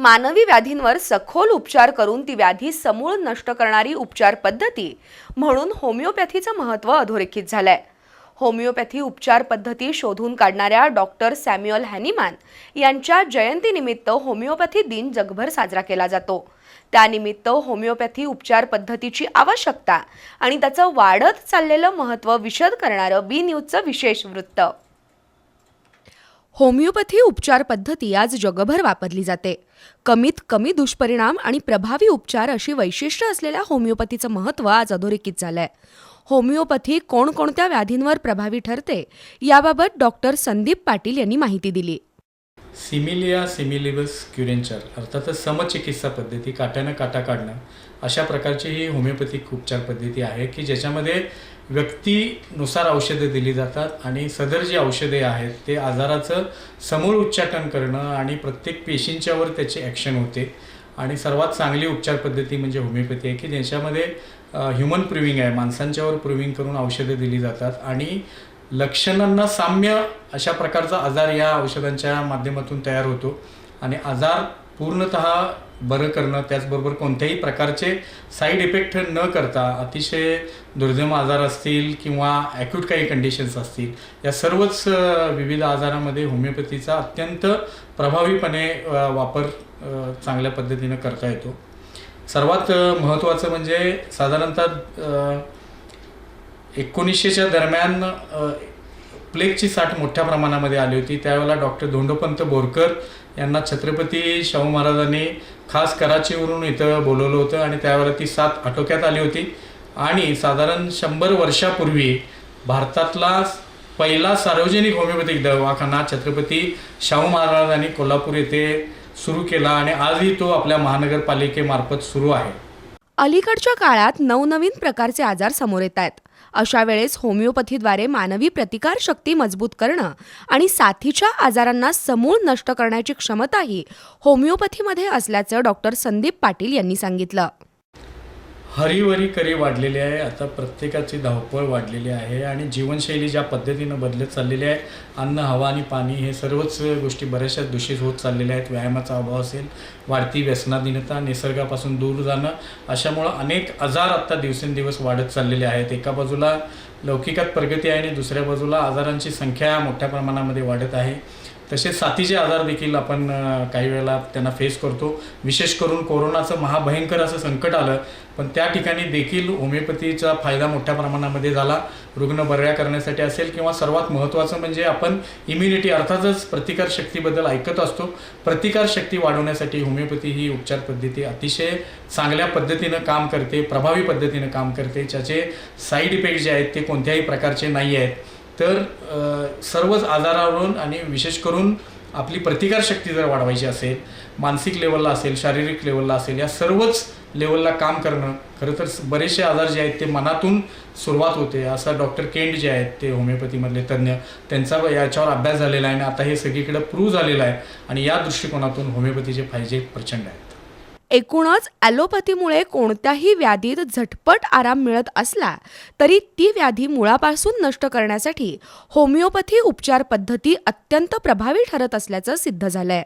मानवी व्याधींवर सखोल उपचार करून ती व्याधी समूळ नष्ट करणारी उपचार पद्धती म्हणून होमिओपॅथीचं महत्त्व अधोरेखित झालंय. होमिओपॅथी उपचार पद्धती शोधून काढणाऱ्या डॉक्टर सॅम्युअल हॅनिमान यांच्या जयंतीनिमित्त होमिओपॅथी दिन जगभर साजरा केला जातो. त्यानिमित्त होमिओपॅथी उपचार पद्धतीची आवश्यकता आणि त्याचं वाढत चाललेलं महत्त्व विशद करणारं बी न्यूजचं विशेष वृत्त. होमिओपॅथी उपचार पद्धती आज जगभर वापरली जाते. कमीत कमी दुष्परिणाम आणि प्रभावी उपचार अशी वैशिष्ट्य असलेल्या होमिओपॅथीचं महत्त्व आज अधोरेखित झालंय. होमिओपॅथी कोणकोणत्या व्याधींवर प्रभावी ठरते याबाबत डॉक्टर संदीप पाटील यांनी माहिती दिली. सिमिलिया सिमिलिबस क्युरेंचर अर्थातच समचिकित्सा पद्धती काट्यानं काटा काढणं अशा प्रकारची ही होमिओपॅथिक उपचार पद्धती आहे की ज्याच्यामध्ये व्यक्तीनुसार औषधं दिली जातात आणि सदर जी औषधे आहेत ते आजाराचं समूळ उच्चाटन करणं आणि प्रत्येक पेशींच्यावर त्याची ॲक्शन होते. आणि सर्वात चांगली उपचार पद्धती म्हणजे होमिओपॅथी आहे की ज्याच्यामध्ये ह्युमन प्रुव्हिंग आहे माणसांच्यावर प्रुव्हिंग करून औषधं दिली जातात आणि लक्षणांना साम्य अशा प्रकारचा आजार या औषधांच्या माध्यमातून तयार होतो. आणि आजार पूर्णत बरं करणं त्याचबरोबर कोणत्याही प्रकारचे साईड इफेक्ट न करता अतिशय दुर्दैव आजार असतील किंवा ॲक्यूट काही कंडिशन्स असतील या सर्वच विविध आजारामध्ये होमिओपॅथीचा अत्यंत प्रभावीपणे वापर चांगल्या पद्धतीनं करता येतो. सर्वात महत्त्वाचं म्हणजे साधारणतः एकोणीसशेच्या दरम्यान प्लेगची साठ मोठ्या प्रमाणामध्ये आली होती. त्यावेळेला डॉक्टर धोंडोपंत बोरकर यांना छत्रपती शाहू महाराजांनी खास कराचीवरून इथं बोलवलं होतं आणि त्यावेळेला ती साथ आटोक्यात आली होती. आणि साधारण शंभर वर्षापूर्वी भारतातला पहिला सार्वजनिक होमिओपॅथिक दवाखाना छत्रपती शाहू महाराजांनी कोल्हापूर येथे सुरू केला आणि आजही तो आपल्या महानगरपालिकेमार्फत सुरू आहे. अलीकडच्या काळात नवनवीन प्रकारचे आजार समोर येत आहेत. अशा वेळेस होमिओपॅथीद्वारे मानवी प्रतिकार शक्ती मजबूत करणं आणि साथीच्या आजारांना समूळ नष्ट करण्याची क्षमताही होमिओपॅथीमध्ये असल्याचं डॉक्टर संदीप पाटील यांनी सांगितलं. हरीवरी करी वाढलेली आहे. आता प्रत्येकाची धावपळ वाढलेली आहे आणि जीवनशैली ज्या पद्धतीनं बदलत चाललेली आहे अन्न हवा आणि पाणी हे सर्वच गोष्टी बऱ्याचशा दूषित होत चाललेल्या आहेत. व्यायामाचा अभाव असेल वाढती व्यसनाधीनता निसर्गापासून दूर जाणं अशामुळं अनेक आजार आत्ता दिवसेंदिवस वाढत चाललेले आहेत. एका बाजूला लौकिकात प्रगती आहे आणि दुसऱ्या बाजूला आजारांची संख्या मोठ्या प्रमाणामध्ये वाढत आहे. तसेच साथीचे आजार देखील आपण काही वेळेला त्यांना फेस करतो. विशेष करून कोरोनाचं महाभयंकर असं संकट आलं पण त्या ठिकाणी देखील होमिओपॅथीचा फायदा मोठ्या प्रमाणामध्ये झाला. रुग्ण बऱ्या करण्यासाठी असेल किंवा सर्वात महत्त्वाचं म्हणजे आपण इम्युनिटी अर्थातच प्रतिकारशक्तीबद्दल ऐकत असतो. प्रतिकारशक्ती वाढवण्यासाठी होमिओपॅथी ही उपचार पद्धती अतिशय चांगल्या पद्धतीनं काम करते प्रभावी पद्धतीनं काम करते. ज्याचे साईड इफेक्ट जे आहेत ते कोणत्याही प्रकारचे नाही आहेत. तर सर्वच आजारावरून आणि विशेष करून आपली प्रतिकारशक्ती जर वाढवायची असेल मानसिक लेवलला असेल शारीरिक लेवलला असेल या सर्वच लेवलला काम करणं खरं तर बरेचसे आजार जे आहेत ते मनातून सुरुवात होते. असं डॉक्टर केंड जे आहेत ते होमिओपॅथीमधले तज्ज्ञ त्यांचा याच्यावर अभ्यास झालेला आहे आणि आता हे सगळीकडे प्रूव्ह झालेलं आहे. आणि या दृष्टिकोनातून होमिओपॅथीचे फायदे प्रचंड आहेत. एकूणच ॲलोपॅथीमुळे कोणत्याही व्याधीत झटपट आराम मिळत असला तरी ती व्याधी मुळापासून नष्ट करण्यासाठी होमिओपॅथी उपचार पद्धती अत्यंत प्रभावी ठरत असल्याचं सिद्ध झालंय.